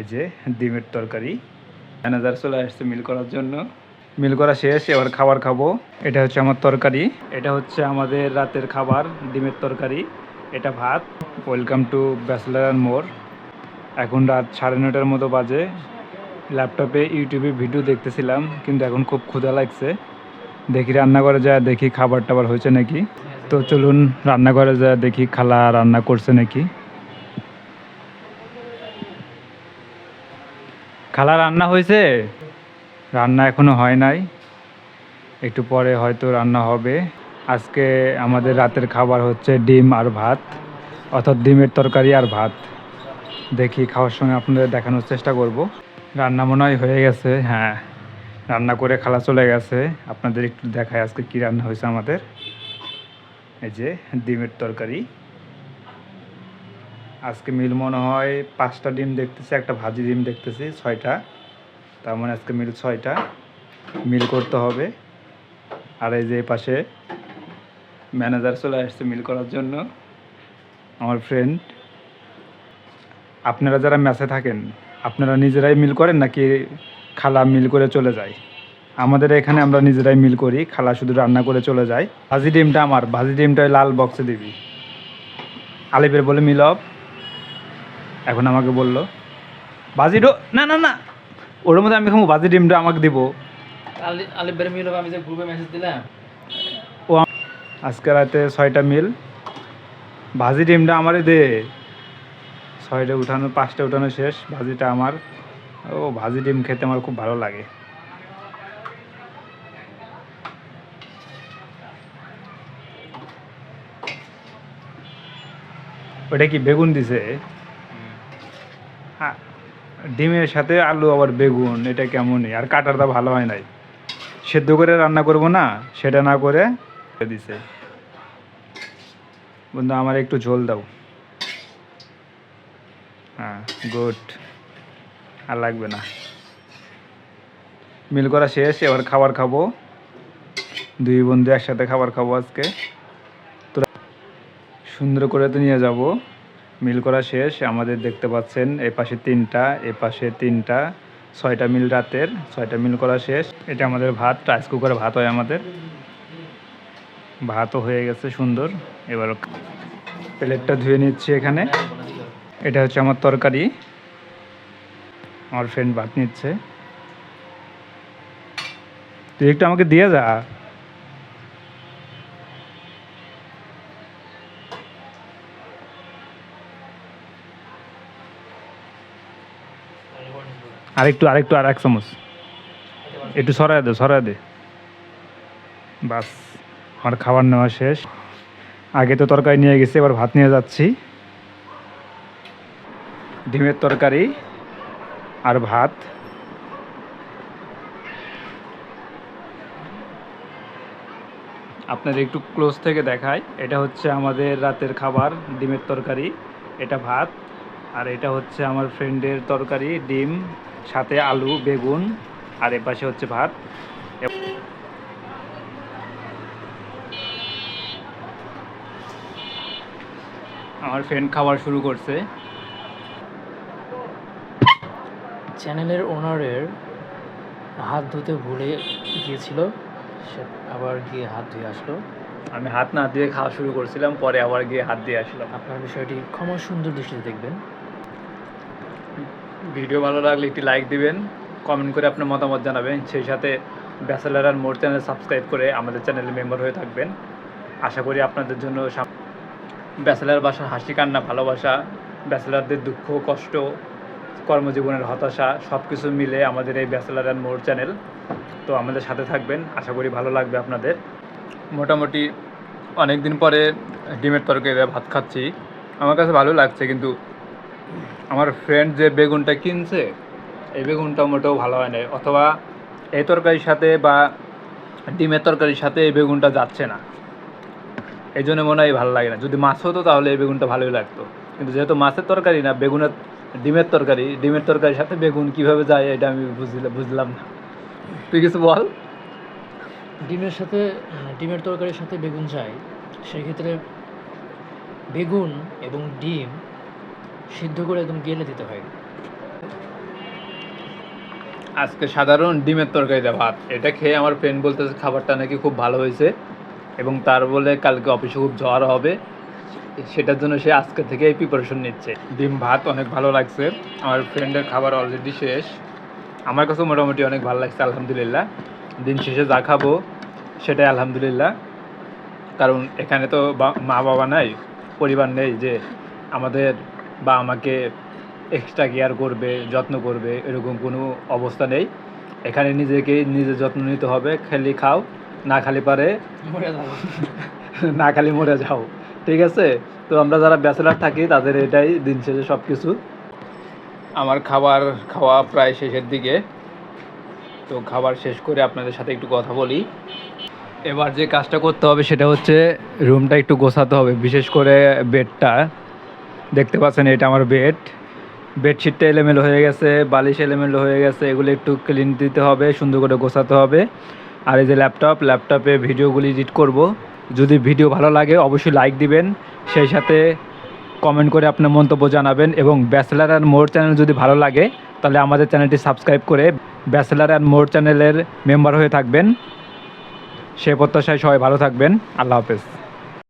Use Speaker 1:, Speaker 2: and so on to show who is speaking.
Speaker 1: এই যে ডিমের তরকারি। ম্যানেজার চলে আসছে মিল করার জন্য। মিল করা শেষ, এবার খাবার খাব। এটা হচ্ছে আমার তরকারি। এটা হচ্ছে আমাদের রাতের খাবার, ডিমের তরকারি। এটা ভাত। Welcome to bachelor and more এখন রাত সাড়ে নটার মতো বাজে। ল্যাপটপে ইউটিউবে ভিডিও দেখতেছিলাম, কিন্তু এখন খুব ক্ষুধা লাগছে। দেখি রান্না করে যায়, দেখি খাবার টাবার হয়েছে নাকি। তো চলুন রান্না করে যায়, দেখি খালা রান্না করছে নাকি। খালা রান্না হয়েছে? রান্না এখনও হয় নাই। একটু পরে হয়তো রান্না হবে। আজকে আমাদের রাতের খাবার হচ্ছে ডিম আর ভাত, অর্থাৎ ডিমের তরকারি আর ভাত। দেখি খাওয়ার সময় আপনাদের দেখানোর চেষ্টা করব। রান্না মনে হয় হয়ে গেছে হ্যাঁ। রান্না করে খালা চলে গেছে। আপনাদের একটু দেখায় আজকে কি রান্না হয়েছে আমাদের। এই যে ডিমের তরকারি। আজকে মিল মনে হয় পাঁচটা ডিম দেখতেছি, একটা ভাজি ডিম দেখতেছি, ছয়টা। তার মানে আজকে মিল ছয়টা। মিল করতে হবে। আর এই যে পাশে ম্যানেজার চলে আসছে মিল করার জন্য, আমার ফ্রেন্ড আপনারা যারা ম্যাচে থাকেন, আপনারা নিজেরাই মিল করেন নাকি খালা মিল করে চলে যায়? আমাদের এখানে আমরা নিজেরাই মিল করি, খালা শুধু রান্না করে চলে যায়। ভাজি ডিমটা আমার, ভাজি ডিমটা লাল বক্সে দিবি। আলিপের বলে মিল অফ এখন আমাকে বলল বাজি ডো না না না ওর মধ্যে আমি খাব বাজি ডিমটা আমাকে দিব।
Speaker 2: আলি আলিবের মিল আমি যে গ্রুপে মেসেজ দিলাম।
Speaker 1: ও আজকে রাতে ছয়টা মিল ভাজি ডিমটা আমারই দে। ছয়টা উঠানো পাঁচটা উঠানো শেষ ভাজিটা আমার। ও ভাজি ডিম খেতে আমার খুব ভালো লাগে। ওটা কি বেগুন দিছে? ডিমের সাথে আলু, আবার বেগুন, এটা কেমনই? আর কাটারটা ভালো হয় নাই। সেদ্ধ করে রান্না করব না, সেটা না করে দিছে। বন্ধু, আমার একটু ঝোল দাও। হ্যাঁ গুড। আর লাগবে না। মিল করা শেষ, এবার খাবার খাব। দুই বন্ধু একসাথে খাবার খাব আজকে। তোরা সুন্দর করে তো নিয়ে যাব। মিল করা শেষ। আমাদের দেখতে পাচ্ছেন, এ পাশে তিনটা, এ পাশে তিনটা, ছয়টা মিল রাতের, ছয়টা মিল করা শেষ। এটা আমাদের ভাত রাইস কুকারে ভাত হয় আমাদের। ভাতও হয়ে গেছে সুন্দর। এবার প্লেটটা ধুয়ে নিচ্ছি এখানে। এটা হচ্ছে আমার তরকারি। আমার ফ্রেন্ড ভাত নিচ্ছে। তুই একটু আমাকে দিয়ে যা। আরেকটু আরেকটু, আর এক চামচ। একটু সরায় দে সরায় দে। বাস, আমার খাবার নেওয়া শেষ। আগে তো তরকারি নিয়ে গেছি, এবার ভাত নিয়ে যাচ্ছি। ডিমের তরকারি আর ভাত। আপনাদের একটু ক্লোজ থেকে দেখায় এটা হচ্ছে আমাদের রাতের খাবার, ডিমের তরকারি, এটা ভাত, আর এটা হচ্ছে আমার ফ্রেন্ডের তরকারি, ডিম সাথে আলু বেগুন আর এপাশে হচ্ছে ভাত। আমার ফ্রেন্ড খাবার শুরু করছে।
Speaker 2: চ্যানেলের ওনারের হাত ধুতে ভুলে গিয়েছিল সে আবার গিয়ে হাত ধুয়ে আসলো।
Speaker 1: আমি হাত না দিয়ে খাওয়া শুরু করছিলাম পরে আবার গিয়ে হাত দিয়ে আসলাম।
Speaker 2: আপনার বিষয়টি ক্ষমা সুন্দর দৃষ্টিতে দেখবেন।
Speaker 1: ভিডিও ভালো লাগলে একটি লাইক দিবেন কমেন্ট করে আপনার মতামত জানাবেন, সেই সাথে ব্যাচেলার আর মোর চ্যানেল সাবস্ক্রাইব করে আমাদের চ্যানেলে মেম্বার হয়ে থাকবেন। আশা করি আপনাদের জন্য ব্যাচেলার বাসার হাসি, কান্না, ভালোবাসা ব্যাচেলারদের দুঃখ, কষ্ট, কর্মজীবনের হতাশা সব কিছু মিলে আমাদের এই ব্যাচেলার অ্যান্ড মোর চ্যানেল তো আমাদের সাথে থাকবেন, আশা করি ভালো লাগবে আপনাদের। মোটামুটি অনেক দিন পরে ডিমের তরকারি ভাত খাচ্ছি। আমার কাছে ভালো লাগছে, কিন্তু আমার ফ্রেন্ড যে বেগুনটা কিনছে, এই বেগুনটা মোটেও ভালো হয় না অথবা এই তরকারির সাথে বা ডিমের তরকারির সাথে এই বেগুনটা যাচ্ছে না। এই জন্য মনে হয় ভালো লাগে না। যদি মাছ হতো তাহলে এই বেগুনটা ভালোই লাগতো। কিন্তু যেহেতু মাছের তরকারি না, বেগুনের, ডিমের তরকারি, ডিমের তরকারির সাথে বেগুন কীভাবে যায় এটা আমি বুঝলাম বুঝলাম না। তুই কিছু বল।
Speaker 2: ডিমের সাথে, ডিমের তরকারির সাথে বেগুন চাই সেক্ষেত্রে বেগুন এবং ডিম সিদ্ধ করে একদম গেলে দিতে হয়।
Speaker 1: আজকে সাধারণ ডিমের তরকারিতে ভাত। এটা খেয়ে আমার ফ্রেন্ড বলতেছে খাবারটা নাকি খুব ভালো হয়েছে এবং তার বলে কালকে অফিসে খুব জ্বর হবে। সেটার জন্য সে আজকে থেকেই প্রিপারেশন নিচ্ছে। ডিম, ভাত অনেক ভালো লাগছে। আমার ফ্রেন্ডের খাবার অলরেডি শেষ। আমার কাছে মোটামুটি অনেক ভালো লাগছে, আলহামদুলিল্লাহ। দিন শেষে যা খাব, সেটাই আলহামদুলিল্লাহ। কারণ এখানে তো মা বাবা নাই, পরিবার নেই যে আমাদের বা আমাকে এক্সট্রা কেয়ার করবে যত্ন করবে এরকম কোনো অবস্থা নেই। এখানে নিজেকেই নিজে যত্ন নিতে হবে খালি খাও না খালি পারে না খালি মরে যাও ঠিক আছে? তো আমরা যারা ব্যাচেলার থাকি তাদের এটাই দিন শেষে সব কিছু আমার খাবার খাওয়া প্রায় শেষের দিকে। তো খাবার শেষ করে আপনাদের সাথে একটু কথা বলি। এবার যে কাজটা করতে হবে সেটা হচ্ছে রুমটা একটু গোছাতে হবে বিশেষ করে বেডটা দেখতে পাচ্ছেন, এটা আমার বেড বেডশিটটা এলোমেলো হয়ে গেছে, বালিশ এলোমেলো হয়ে গেছে, এগুলো একটু ক্লিন দিতে হবে, সুন্দর করে গোছাতে হবে। আর এই যে ল্যাপটপ ল্যাপটপে ভিডিওগুলি এডিট করব। যদি ভিডিও ভালো লাগে, অবশ্যই লাইক দিবেন। সেই সাথে কমেন্ট করে আপনার মন্তব্য জানাবেন এবং ব্যাচেলার অ্যান্ড মোর চ্যানেল যদি ভালো লাগে, তাহলে আমাদের চ্যানেলটি সাবস্ক্রাইব করে ব্যাচেলার অ্যান্ড মোর চ্যানেলের মেম্বার হয়ে থাকবেন। সে প্রত্যাশায় সবাই ভালো থাকবেন। আল্লাহ হাফেজ।